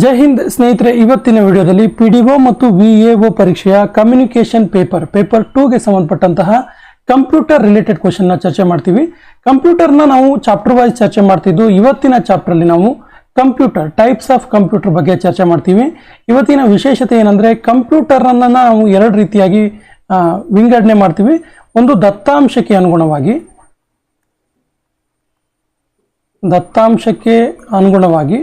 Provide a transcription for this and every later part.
ಜೈ ಹಿಂದ್ ಸ್ನೇಹಿತರೆ, ಇವತ್ತಿನ ವಿಡಿಯೋದಲ್ಲಿ ಪಿ ಡಿ ಒ ಮತ್ತು ವಿ ಎ ಒ ಪರೀಕ್ಷೆಯ ಕಮ್ಯುನಿಕೇಶನ್ ಪೇಪರ್ ಪೇಪರ್ ಟೂಗೆ ಸಂಬಂಧಪಟ್ಟಂತಹ ಕಂಪ್ಯೂಟರ್ ರಿಲೇಟೆಡ್ ಕ್ವಶನ್ನ ಚರ್ಚೆ ಮಾಡ್ತೀವಿ. ಕಂಪ್ಯೂಟರ್ನ ನಾವು ಚಾಪ್ಟರ್ ವೈಸ್ ಚರ್ಚೆ ಮಾಡ್ತಿದ್ದು, ಇವತ್ತಿನ ಚಾಪ್ಟರ್ ಅಲ್ಲಿ ನಾವು ಕಂಪ್ಯೂಟರ್ ಟೈಪ್ಸ್ ಆಫ್ ಕಂಪ್ಯೂಟರ್ ಬಗ್ಗೆ ಚರ್ಚೆ ಮಾಡ್ತೀವಿ. ಇವತ್ತಿನ ವಿಶೇಷತೆ ಏನಂದ್ರೆ ಕಂಪ್ಯೂಟರ್ ಅನ್ನ ನಾವು ಎರಡು ರೀತಿಯಾಗಿ ವಿಂಗಡಣೆ ಮಾಡ್ತೀವಿ. ಒಂದು ದತ್ತಾಂಶಕ್ಕೆ ಅನುಗುಣವಾಗಿ ದತ್ತಾಂಶಕ್ಕೆ ಅನುಗುಣವಾಗಿ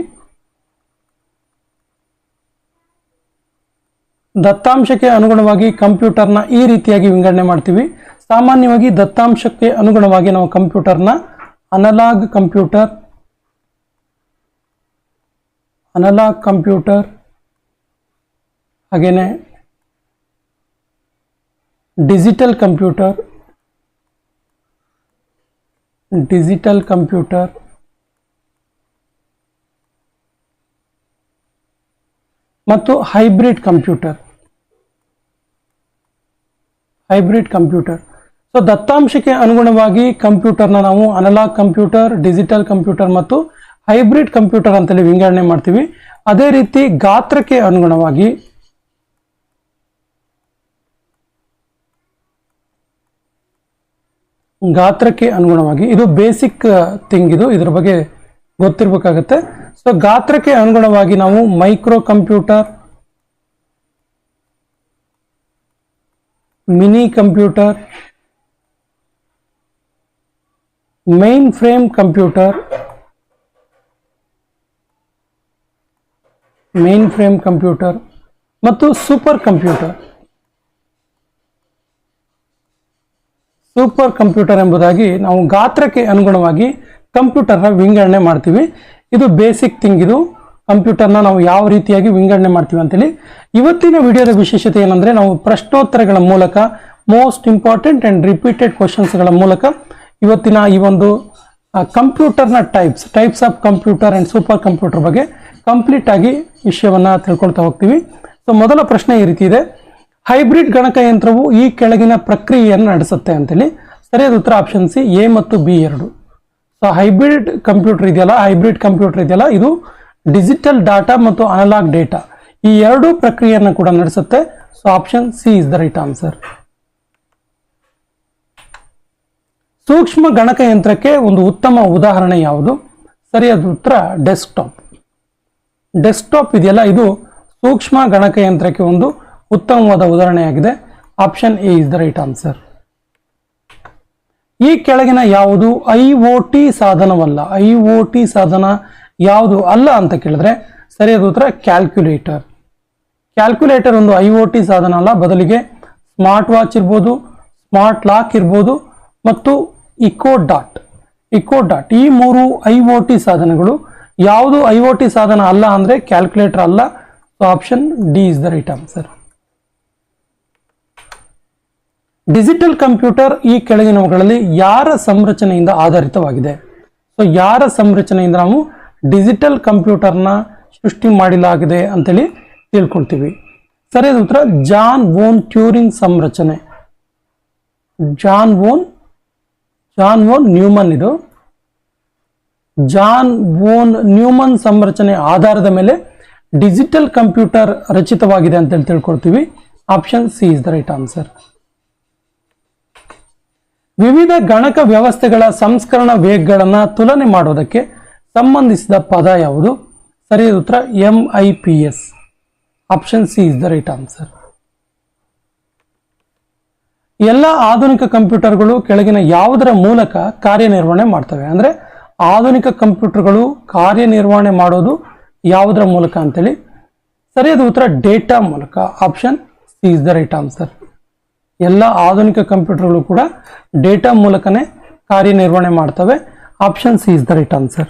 ದತ್ತಾಂಶಕ್ಕೆ ಅನುಗುಣವಾಗಿ ಕಂಪ್ಯೂಟರ್ನ ಈ ರೀತಿಯಾಗಿ ವಿಂಗಡಣೆ ಮಾಡ್ತೀವಿ. ಸಾಮಾನ್ಯವಾಗಿ ದತ್ತಾಂಶಕ್ಕೆ ಅನುಗುಣವಾಗಿ ನಾವು ಕಂಪ್ಯೂಟರ್ನ ಅನಲಾಗ್ ಕಂಪ್ಯೂಟರ್ ಅನಲಾಗ್ ಕಂಪ್ಯೂಟರ್, ಹಾಗೇನೆ ಡಿಜಿಟಲ್ ಕಂಪ್ಯೂಟರ್ ಡಿಜಿಟಲ್ ಕಂಪ್ಯೂಟರ್, ಮತ್ತು hybrid computer. Hybrid computer. So ದತ್ತಾಂಶಕ್ಕೆ ಅನುಗುಣವಾಗಿ ಕಂಪ್ಯೂಟರ್ನ ನಾವು ಅನಲಾಗ್ ಕಂಪ್ಯೂಟರ್, ಡಿಜಿಟಲ್ ಕಂಪ್ಯೂಟರ್ ಮತ್ತು ಹೈಬ್ರಿಡ್ ಕಂಪ್ಯೂಟರ್ ಅಂತೇಳಿ ವಿಂಗಡಣೆ ಮಾಡ್ತೀವಿ. ಅದೇ ರೀತಿ ಗಾತ್ರಕ್ಕೆ ಅನುಗುಣವಾಗಿ ಗಾತ್ರಕ್ಕೆ ಅನುಗುಣವಾಗಿ, ಇದು ಬೇಸಿಕ್ ಥಿಂಗ್ ಇದು, ಇದ್ರ ಬಗ್ಗೆ ಗೊತ್ತಿರಬೇಕಾಗತ್ತೆ. ಸೊ ಗಾತ್ರಕ್ಕೆ ಅನುಗುಣವಾಗಿ ನಾವು micro computer mini computer mainframe computer frame computer ಮತ್ತು ಸೂಪರ್ ಕಂಪ್ಯೂಟರ್. ಸೂಪರ್ ಕಂಪ್ಯೂಟರ್ ಎಂಬುದಾಗಿ ನಾವು ಗಾತ್ರಕ್ಕೆ ಅನುಗುಣವಾಗಿ ಕಂಪ್ಯೂಟರ್ನ ವಿಂಗಡಣೆ ಮಾಡ್ತೀವಿ. ಇದು ಬೇಸಿಕ್ ಥಿಂಗ್ ಇದು. ಕಂಪ್ಯೂಟರ್ನ ನಾವು ಯಾವ ರೀತಿಯಾಗಿ ವಿಂಗಡಣೆ ಮಾಡ್ತೀವಿ ಅಂತೇಳಿ ಇವತ್ತಿನ ವಿಡಿಯೋದ ವಿಶೇಷತೆ ಏನಂದ್ರೆ ನಾವು ಪ್ರಶ್ನೋತ್ತರಗಳ ಮೂಲಕ ಮೋಸ್ಟ್ ಇಂಪಾರ್ಟೆಂಟ್ ಅಂಡ್ ರಿಪೀಟೆಡ್ ಕ್ವಶನ್ಸ್ಗಳ ಮೂಲಕ ಇವತ್ತಿನ ಈ ಒಂದು ಕಂಪ್ಯೂಟರ್ನ types types of computer and super computer ಬಗ್ಗೆ ಕಂಪ್ಲೀಟ್ ಆಗಿ ವಿಷಯವನ್ನ ತಿಳ್ಕೊಳ್ತಾ ಹೋಗ್ತೀವಿ. ಸೊ ಮೊದಲ ಪ್ರಶ್ನೆ ಈ ರೀತಿ ಇದೆ. ಹೈಬ್ರಿಡ್ ಗಣಕಯಂತ್ರವು ಈ ಕೆಳಗಿನ ಪ್ರಕ್ರಿಯೆಯನ್ನು ನಡೆಸುತ್ತೆ ಅಂತೇಳಿ. ಸರಿಯಾದ ಉತ್ತರ ಆಪ್ಷನ್ ಸಿ ಎ ಮತ್ತು ಬಿ ಎರಡು. ಸೊ ಹೈಬ್ರಿಡ್ ಕಂಪ್ಯೂಟರ್ ಇದೆಯಲ್ಲ? ಹೈಬ್ರಿಡ್ ಕಂಪ್ಯೂಟರ್ ಇದೆಯಲ್ಲ? ಇದು ಡಿಜಿಟಲ್ ಡಾಟಾ ಮತ್ತು ಅನಲಾಗ್ ಡೇಟಾ. ಈ ಎರಡೂ ಪ್ರಕ್ರಿಯೆಯನ್ನು ಕೂಡ ನಡೆಸುತ್ತೆ. So option C is the right answer ಸೂಕ್ಷ್ಮ ಗಣಕಯಂತ್ರಕ್ಕೆ ಒಂದು ಉತ್ತಮ ಉದಾಹರಣೆ ಯಾವುದು? ಸರಿಯಾದ ಉತ್ತರ, ಡೆಸ್ಕ್ಟಾಪ್. ಡೆಸ್ಕ್ಟಾಪ್ ಇದೆಯಲ್ಲ, ಇದು ಸೂಕ್ಷ್ಮ ಗಣಕಯಂತ್ರಕ್ಕೆ ಒಂದು ಉತ್ತಮವಾದ ಉದಾಹರಣೆಯಾಗಿದೆ. Option A is the right answer ಈ ಕೆಳಗಿನ ಯಾವುದು? ಐ ಸಾಧನವಲ್ಲ. ಐ ಸಾಧನ ಯಾವುದು ಅಲ್ಲ ಅಂತ ಕೇಳಿದ್ರೆ ಸರಿಯಾದ ಉತ್ತರ ಕ್ಯಾಲ್ಕ್ಯುಲೇಟರ್ ಕ್ಯಾಲ್ಕ್ಯುಲೇಟರ್ ಒಂದು ಐ ಓ ಟಿ ಸಾಧನ ಅಲ್ಲ. ಬದಲಿಗೆ ಸ್ಮಾರ್ಟ್ ವಾಚ್ ಇರ್ಬೋದು, ಸ್ಮಾರ್ಟ್ ಲಾಕ್ ಇರ್ಬೋದು ಮತ್ತು ಇಕೋ ಡಾಟ್. Eco dot. ಈ ಮೂರು ಐ ಓ ಟಿ ಸಾಧನಗಳು ಯಾವುದು ಐ ಒ ಟಿ ಸಾಧನ ಅಲ್ಲ ಅಂದರೆ ಕ್ಯಾಲ್ಕುಲೇಟರ್ ಅಲ್ಲ. So option D is the right answer digital computer ಈ ಕೆಳಗಿನವುಗಳಲ್ಲಿ ಯಾರ ಸಂರಚನೆಯಿಂದ ಆಧಾರಿತವಾಗಿದೆ? ಸೊ ಯಾರ ಸಂರಚನೆಯಿಂದ ನಾವು ಡಿಜಿಟಲ್ ಕಂಪ್ಯೂಟರ್ನ ಸೃಷ್ಟಿ ಮಾಡಲಾಗಿದೆ ಅಂತೇಳಿ ತಿಳ್ಕೊಳ್ತೀವಿ. ಸರಿಯಾದ ಉತ್ತರ, ಜಾನ್ ವೋನ್ ಟ್ಯೂರಿಂಗ್ ಸಂರಚನೆ. John von John von Neumann ಇದು. ಜಾನ್ ವೋನ್ ನ್ಯೂಮನ್ ಸಂರಚನೆ ಆಧಾರದ ಮೇಲೆ ಡಿಜಿಟಲ್ ಕಂಪ್ಯೂಟರ್ ರಚಿತವಾಗಿದೆ ಅಂತೇಳಿ ತಿಳ್ಕೊಳ್ತೀವಿ. Option C is the right answer. ವಿವಿಧ ಗಣಕ ವ್ಯವಸ್ಥೆಗಳ ಸಂಸ್ಕರಣ ವೇಗಗಳನ್ನು ತುಲನೆ ಮಾಡೋದಕ್ಕೆ ಸಂಬಂಧಿಸಿದ ಪದ ಯಾವುದು? ಸರಿಯಾದ ಉತ್ತರ M I P S option C is the right answer ಎಲ್ಲ ಆಧುನಿಕ ಕಂಪ್ಯೂಟರ್ಗಳು ಕೆಳಗಿನ ಯಾವುದರ ಮೂಲಕ ಕಾರ್ಯನಿರ್ವಹಣೆ ಮಾಡ್ತವೆ? ಅಂದರೆ ಆಧುನಿಕ ಕಂಪ್ಯೂಟರ್ಗಳು ಕಾರ್ಯನಿರ್ವಹಣೆ ಮಾಡೋದು ಯಾವುದರ ಮೂಲಕ ಅಂತೇಳಿ. ಸರಿಯಾದ ಉತ್ತರ ಡೇಟಾ ಮೂಲಕ. Option C is the right answer ಎಲ್ಲ ಆಧುನಿಕ ಕಂಪ್ಯೂಟರ್ಗಳು ಕೂಡ ಡೇಟಾ ಮೂಲಕನೇ ಕಾರ್ಯನಿರ್ವಹಣೆ ಮಾಡ್ತವೆ. Option C is the right answer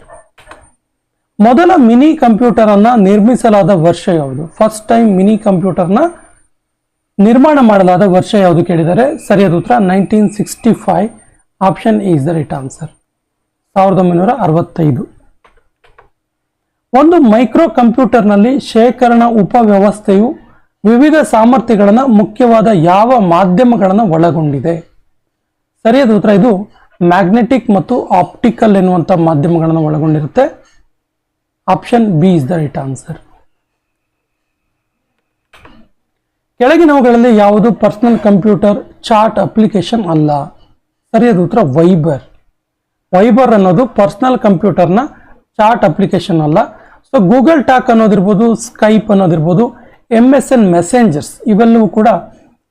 ಮೊದಲ ಮಿನಿ ಕಂಪ್ಯೂಟರ್ ಅನ್ನ ನಿರ್ಮಿಸಲಾದ ವರ್ಷ ಯಾವುದು? ಫಸ್ಟ್ ಟೈಮ್ ಮಿನಿ ಕಂಪ್ಯೂಟರ್ನ ನಿರ್ಮಾಣ ಮಾಡಲಾದ ವರ್ಷ ಯಾವುದು ಕೇಳಿದರೆ? ಸರಿಯಾದ ಉತ್ತರ nineteen sixty five option is the right answer ಸಾವಿರದ ಒಂಬೈನೂರ ಅರವತ್ತೈದು. ಒಂದು ಮೈಕ್ರೋ ಕಂಪ್ಯೂಟರ್ನಲ್ಲಿ ಶೇಖರಣಾ ಉಪವ್ಯವಸ್ಥೆಯು ವಿವಿಧ ಸಾಮರ್ಥ್ಯಗಳನ್ನು, ಮುಖ್ಯವಾದ ಯಾವ ಮಾಧ್ಯಮಗಳನ್ನು ಒಳಗೊಂಡಿದೆ? ಸರಿಯಾದ ಉತ್ತರ ಇದು ಮ್ಯಾಗ್ನೆಟಿಕ್ ಮತ್ತು ಆಪ್ಟಿಕಲ್ ಎನ್ನುವಂಥ ಮಾಧ್ಯಮಗಳನ್ನು ಒಳಗೊಂಡಿರುತ್ತೆ. Option B is the right answer ಕೆಳಗಿನವುಗಳಲ್ಲಿ ಯಾವುದು ಪರ್ಸನಲ್ ಕಂಪ್ಯೂಟರ್ ಚಾಟ್ ಅಪ್ಲಿಕೇಶನ್ ಅಲ್ಲ? ಸರಿಯಾದ ಉತ್ತರ ವೈಬರ್ ವೈಬರ್ ಅನ್ನೋದು ಪರ್ಸನಲ್ ಕಂಪ್ಯೂಟರ್ನ ಚಾಟ್ ಅಪ್ಲಿಕೇಶನ್ ಅಲ್ಲ. ಸೊ ಗೂಗಲ್ ಟಾಕ್ ಅನ್ನೋದಿರ್ಬೋದು ಸ್ಕೈಪ್ ಅನ್ನೋದಿರ್ಬೋದು ಎಂ ಎಸ್ ಎನ್ ಮೆಸೆಂಜರ್ಸ್ ಇವೆಲ್ಲವೂ ಕೂಡ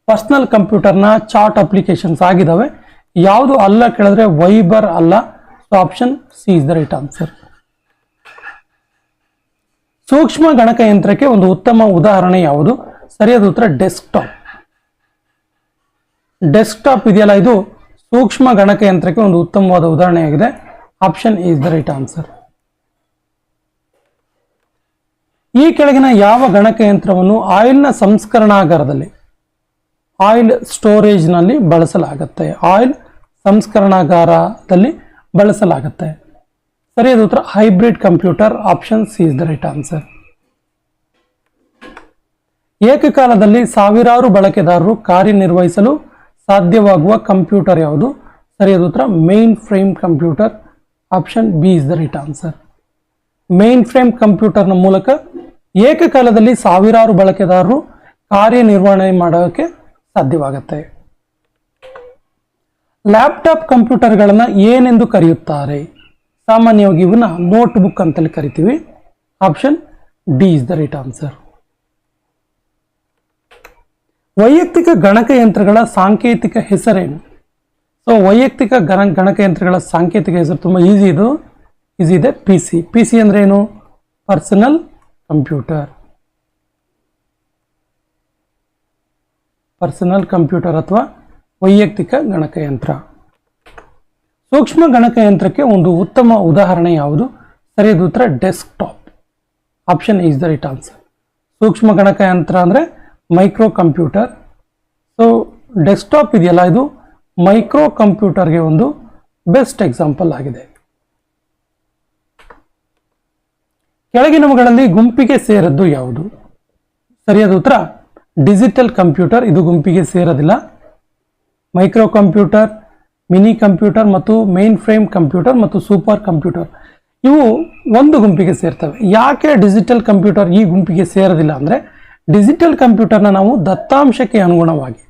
ಪರ್ಸನಲ್ ಕಂಪ್ಯೂಟರ್ನ ಚಾಟ್ ಅಪ್ಲಿಕೇಶನ್ಸ್ ಆಗಿದ್ದಾವೆ ಯಾವುದು ಅಲ್ಲ ಕೇಳಿದ್ರೆ ವೈಬರ್ ಅಲ್ಲ. So option C is the right answer ಸೂಕ್ಷ್ಮ ಗಣಕಯಂತ್ರಕ್ಕೆ ಒಂದು ಉತ್ತಮ ಉದಾಹರಣೆ ಯಾವುದು? ಸರಿಯಾದ ಉತ್ತರ, ಡೆಸ್ಕ್ಟಾಪ್. ಡೆಸ್ಕ್ಟಾಪ್ ಇದೆಯಲ್ಲ, ಇದು ಸೂಕ್ಷ್ಮ ಗಣಕಯಂತ್ರಕ್ಕೆ ಒಂದು ಉತ್ತಮವಾದ ಉದಾಹರಣೆಯಾಗಿದೆ. Option is the right answer. ಈ ಕೆಳಗಿನ ಯಾವ ಗಣಕಯಂತ್ರವನ್ನು ಆಯಿಲ್ನ ಸಂಸ್ಕರಣಾಗಾರದಲ್ಲಿ, ಆಯಿಲ್ ಸ್ಟೋರೇಜ್ನಲ್ಲಿ ಬಳಸಲಾಗುತ್ತೆ? ಆಯಿಲ್ ಸಂಸ್ಕರಣಾಗಾರದಲ್ಲಿ ಬಳಸಲಾಗುತ್ತೆ. ಸರಿಯಾದ ಉತ್ತರ. Hybrid computer option C is the right answer ಏಕಕಾಲದಲ್ಲಿ ಸಾವಿರಾರು ಬಳಕೆದಾರರು ಕಾರ್ಯನಿರ್ವಹಿಸಲು ಸಾಧ್ಯವಾಗುವ ಕಂಪ್ಯೂಟರ್ ಯಾವುದು? ಸರಿಯಾದ ಉತ್ತರ. Mainframe computer option B is the right answer mainframe ಕಂಪ್ಯೂಟರ್ನ ಮೂಲಕ ಏಕಕಾಲದಲ್ಲಿ ಸಾವಿರಾರು ಬಳಕೆದಾರರು ಕಾರ್ಯನಿರ್ವಹಣೆ ಮಾಡೋಕ್ಕೆ ಸಾಧ್ಯವಾಗುತ್ತೆ. ಲ್ಯಾಪ್ಟಾಪ್ ಕಂಪ್ಯೂಟರ್ಗಳನ್ನು ಏನೆಂದು ಕರೆಯುತ್ತಾರೆ? ಸಾಮಾನ್ಯವಾಗಿ ಇವನ್ನ ನೋಟ್ಬುಕ್ ಅಂತೇಳಿ ಕರಿತೀವಿ. Option D is the right answer ವೈಯಕ್ತಿಕ ಗಣಕಯಂತ್ರಗಳ ಸಾಂಕೇತಿಕ ಹೆಸರೇನು? ಸೊ ವೈಯಕ್ತಿಕ ಗಣ ಗಣಕಯಂತ್ರಗಳ ಸಾಂಕೇತಿಕ ಹೆಸರು ತುಂಬ ಈಸಿ ಇದು. ಈಸಿ ಇದೆ. ಪಿ ಸಿ ಪಿ ಸಿ ಅಂದ್ರೆ ಏನು? ಪರ್ಸನಲ್ ಕಂಪ್ಯೂಟರ್ ಪರ್ಸನಲ್ ಕಂಪ್ಯೂಟರ್ ಅಥವಾ ವೈಯಕ್ತಿಕ ಗಣಕಯಂತ್ರ ಸೂಕ್ಷ್ಮ ಗಣಕಯಂತ್ರಕ್ಕೆ ಒಂದು ಉತ್ತಮ ಉದಾಹರಣೆ ಯಾವುದು? ಸರಿಯಾದ ಉತ್ತರ desktop option is the right answer ಸೂಕ್ಷ್ಮ ಗಣಕಯಂತ್ರ ಅಂದರೆ ಮೈಕ್ರೋ ಕಂಪ್ಯೂಟರ್ ಸೊ ಡೆಸ್ಕ್ಟಾಪ್ ಇದೆಯಲ್ಲ, ಇದು ಮೈಕ್ರೋ ಕಂಪ್ಯೂಟರ್ಗೆ ಒಂದು ಬೆಸ್ಟ್ ಎಕ್ಸಾಂಪಲ್ ಆಗಿದೆ. ಕೆಳಗಿನವುಗಳಲ್ಲಿ ಗುಂಪಿಗೆ ಸೇರದ್ದು ಯಾವುದು? ಸರಿಯಾದ ಉತ್ತರ ಡಿಜಿಟಲ್ ಕಂಪ್ಯೂಟರ್ ಇದು ಗುಂಪಿಗೆ ಸೇರೋದಿಲ್ಲ. ಮೈಕ್ರೋ ಕಂಪ್ಯೂಟರ್ ಮಿನಿ ಕಂಪ್ಯೂಟರ್ ಮತ್ತು ಮೇನ್ ಫ್ರೇಮ್ ಕಂಪ್ಯೂಟರ್ ಮತ್ತು ಸೂಪರ್ ಕಂಪ್ಯೂಟರ್. ಇವು ಒಂದು ಗುಂಪಿಗೆ ಸೇರ್ತವೆ. ಯಾಕೆ ಡಿಜಿಟಲ್ ಕಂಪ್ಯೂಟರ್ ಈ ಗುಂಪಿಗೆ ಸೇರೋದಿಲ್ಲ ಅಂದರೆ ಡಿಜಿಟಲ್ ಕಂಪ್ಯೂಟರ್ನ ನಾವು ದತ್ತಾಂಶಕ್ಕೆ ಅನುಗುಣವಾಗಿ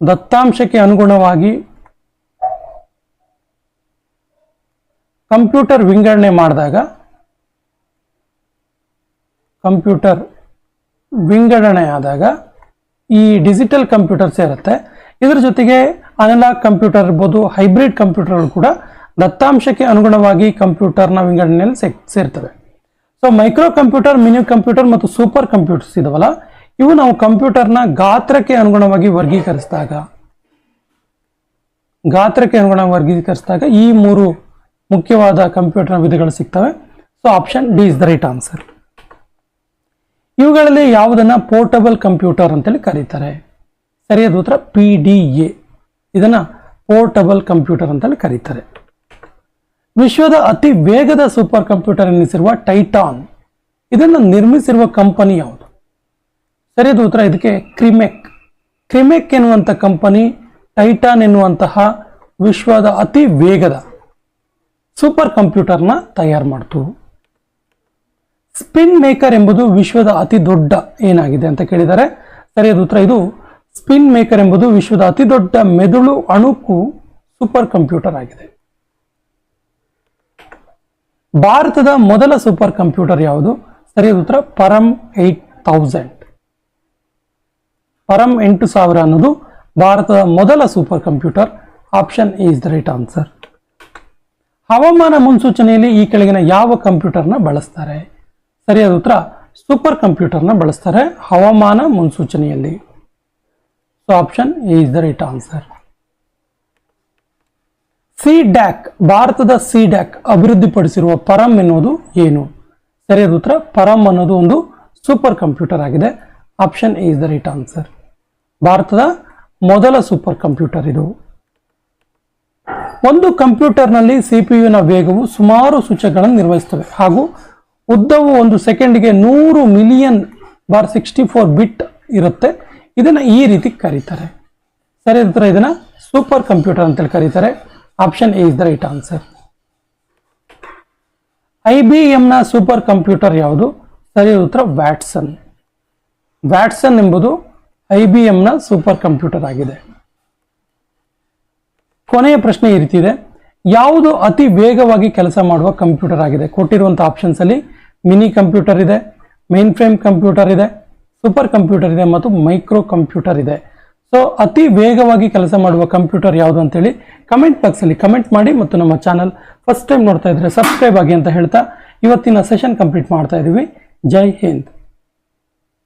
ದತ್ತಾಂಶಕ್ಕೆ ಅನುಗುಣವಾಗಿ ಕಂಪ್ಯೂಟರ್ ವಿಂಗಡಣೆ ಮಾಡಿದಾಗ ಕಂಪ್ಯೂಟರ್ ವಿಂಗಡಣೆ ಆದಾಗ ಈ ಡಿಜಿಟಲ್ ಕಂಪ್ಯೂಟರ್ಸ್ ಇರುತ್ತೆ. ಇದರ ಜೊತೆಗೆ ಅನಲಾಗ್ ಕಂಪ್ಯೂಟರ್ ಇರ್ಬೋದು ಹೈಬ್ರಿಡ್ ಕಂಪ್ಯೂಟರ್ಗಳು ಕೂಡ ದತ್ತಾಂಶಕ್ಕೆ ಅನುಗುಣವಾಗಿ ಕಂಪ್ಯೂಟರ್ನ ವಿಂಗಡಣೆಯಲ್ಲಿ ಸೇ ಸೇರ್ತವೆ. So micro computer mini computer ಮತ್ತು ಸೂಪರ್ ಕಂಪ್ಯೂಟರ್ಸ್ ಇದಾವಲ್ಲ, ಇವು ನಾವು ಕಂಪ್ಯೂಟರ್ನ ಗಾತ್ರಕ್ಕೆ ಅನುಗುಣವಾಗಿ ವರ್ಗೀಕರಿಸಿದಾಗ, ಗಾತ್ರಕ್ಕೆ ಅನುಗುಣವಾಗಿ ವರ್ಗೀಕರಿಸಿದಾಗ ಈ ಮೂರು ಮುಖ್ಯವಾದ ಕಂಪ್ಯೂಟರ್ನ ವಿಧಗಳು ಸಿಗ್ತವೆ. So option D is the right answer ಇವುಗಳಲ್ಲಿ ಯಾವುದನ್ನು ಪೋರ್ಟಬಲ್ ಕಂಪ್ಯೂಟರ್ ಅಂತೇಳಿ ಕರೀತಾರೆ. ಸರಿಯಾದ ಉತ್ತರ ಪಿ ಡಿ ಎ ಇದನ್ನು ಪೋರ್ಟಬಲ್ ಕಂಪ್ಯೂಟರ್ ಅಂತೇಳಿ ಕರೀತಾರೆ. ವಿಶ್ವದ ಅತಿ ವೇಗದ ಸೂಪರ್ ಕಂಪ್ಯೂಟರ್ ಎನಿಸಿರುವ ಟೈಟಾನ್. ಇದನ್ನು ನಿರ್ಮಿಸಿರುವ ಕಂಪನಿ ಯಾವುದು? ಸರಿಯಾದ ಉತ್ತರ ಇದಕ್ಕೆ ಕ್ರಿಮೆಕ್. ಕ್ರಿಮೆಕ್ ಎನ್ನುವಂಥ ಕಂಪನಿ, ಟೈಟಾನ್ ಎನ್ನುವಂತಹ ವಿಶ್ವದ ಅತಿ ವೇಗದ ಸೂಪರ್ ಕಂಪ್ಯೂಟರ್ನ ತಯಾರು ಮಾಡ್ತು. ಸ್ಪಿನ್ ಮೇಕರ್ ಎಂಬುದು ವಿಶ್ವದ ಅತಿ ದೊಡ್ಡ ಏನಾಗಿದೆ ಅಂತ ಕೇಳಿದ್ದಾರೆ. ಸರಿಯಾದ ಉತ್ತರ. ಇದು ಸ್ಪಿನ್ ಮೇಕರ್ ಎಂಬುದು ವಿಶ್ವದ ಅತಿ ದೊಡ್ಡ ಮೆದುಳು ಅಣುಕು ಸೂಪರ್ ಕಂಪ್ಯೂಟರ್ ಆಗಿದೆ. ಭಾರತದ ಮೊದಲ ಸೂಪರ್ ಕಂಪ್ಯೂಟರ್ ಯಾವುದು? ಸರಿಯಾದ ಉತ್ತರ. ಪರಂ ಏಟ್ ತೌಸಂಡ್. ಪರಂ ಎಂಟು ಸಾವಿರ ಅನ್ನೋದು ಭಾರತದ ಮೊದಲ super computer. Option is the right answer. ಹವಾಮಾನ ಮುನ್ಸೂಚನೆಯಲ್ಲಿ ಈ ಕೆಳಗಿನ ಯಾವ ಕಂಪ್ಯೂಟರ್ನ ಬಳಸ್ತಾರೆ? ಸರಿಯಾದ ಉತ್ತರ ಸೂಪರ್ ಕಂಪ್ಯೂಟರ್ನ ಬಳಸ್ತಾರೆ ಹವಾಮಾನ ಮುನ್ಸೂಚನೆಯಲ್ಲಿ. So option A is the right answer C DAC ಭಾರತದ ಸಿ ಡ್ಯಾಕ್ ಅಭಿವೃದ್ಧಿಪಡಿಸಿರುವ ಪರಂ ಎನ್ನುವುದು ಏನು? ಸರಿಯಾದ ಉತ್ತರ, ಪರಂ ಅನ್ನೋದು ಒಂದು ಸೂಪರ್ ಕಂಪ್ಯೂಟರ್ ಆಗಿದೆ. Option A is the right answer ಭಾರತದ ಮೊದಲ ಸೂಪರ್ ಕಂಪ್ಯೂಟರ್ ಇದು. ಒಂದು ಕಂಪ್ಯೂಟರ್ನಲ್ಲಿ ಸಿಪಿಯುನ ವೇಗವು ಸುಮಾರು ಸೂಚಕಗಳನ್ನು ನಿರ್ವಹಿಸುತ್ತವೆ ಹಾಗೂ ಉದ್ದವು ಒಂದು ಸೆಕೆಂಡ್ಗೆ ನೂರು ಮಿಲಿಯನ್ ಬಾರ್ ಸಿಕ್ಸ್ಟಿ ಫೋರ್ ಬಿಟ್ ಇರುತ್ತೆ. ಇದನ್ನ ಈ ರೀತಿ ಕರೀತಾರೆ. ಸರಿ ಉತ್ತರ ಇದನ್ನ ಸೂಪರ್ ಕಂಪ್ಯೂಟರ್ ಅಂತೇಳಿ ಕರೀತಾರೆ. Option A is the right answer. I B ಎಂನ super computer ಯಾವುದು? ಸರಿ ಉತ್ತರ ವ್ಯಾಟ್ಸನ್. ವ್ಯಾಟ್ಸನ್ ಎಂಬುದು ಐ ಬಿ ಎಂನ ಸೂಪರ್ ಕಂಪ್ಯೂಟರ್ ಆಗಿದೆ. ಕೊನೆಯ ಪ್ರಶ್ನೆ ಈ ರೀತಿ ಇದೆ. ಯಾವುದು ಅತಿ ವೇಗವಾಗಿ ಕೆಲಸ ಮಾಡುವ ಕಂಪ್ಯೂಟರ್ ಆಗಿದೆ? ಕೊಟ್ಟಿರುವಂಥ ಆಪ್ಷನ್ಸ್ ಅಲ್ಲಿ ಮಿನಿ ಕಂಪ್ಯೂಟರ್ ಇದೆ ಮೇನ್ ಫ್ರೇಮ್ ಕಂಪ್ಯೂಟರ್ ಇದೆ, ಸೂಪರ್ ಕಂಪ್ಯೂಟರ್ ಇದೆ ಮತ್ತು ಮೈಕ್ರೋ ಕಂಪ್ಯೂಟರ್ ಇದೆ. ಸೊ, ಅತಿ ವೇಗವಾಗಿ ಕೆಲಸ ಮಾಡುವ ಕಂಪ್ಯೂಟರ್ ಯಾವುದು ಅಂತೇಳಿ ಕಮೆಂಟ್ ಬಾಕ್ಸಲ್ಲಿ ಕಮೆಂಟ್ ಮಾಡಿ ಮತ್ತು ನಮ್ಮ ಚಾನಲ್ ಫಸ್ಟ್ ಟೈಮ್ ನೋಡ್ತಾ ಇದ್ರೆ ಸಬ್ಸ್ಕ್ರೈಬ್ ಆಗಿ ಅಂತ ಹೇಳ್ತಾ ಇವತ್ತಿನ ಸೆಷನ್ ಕಂಪ್ಲೀಟ್ ಮಾಡ್ತಾ ಇದ್ದೀವಿ ಜೈ ಹಿಂದ್.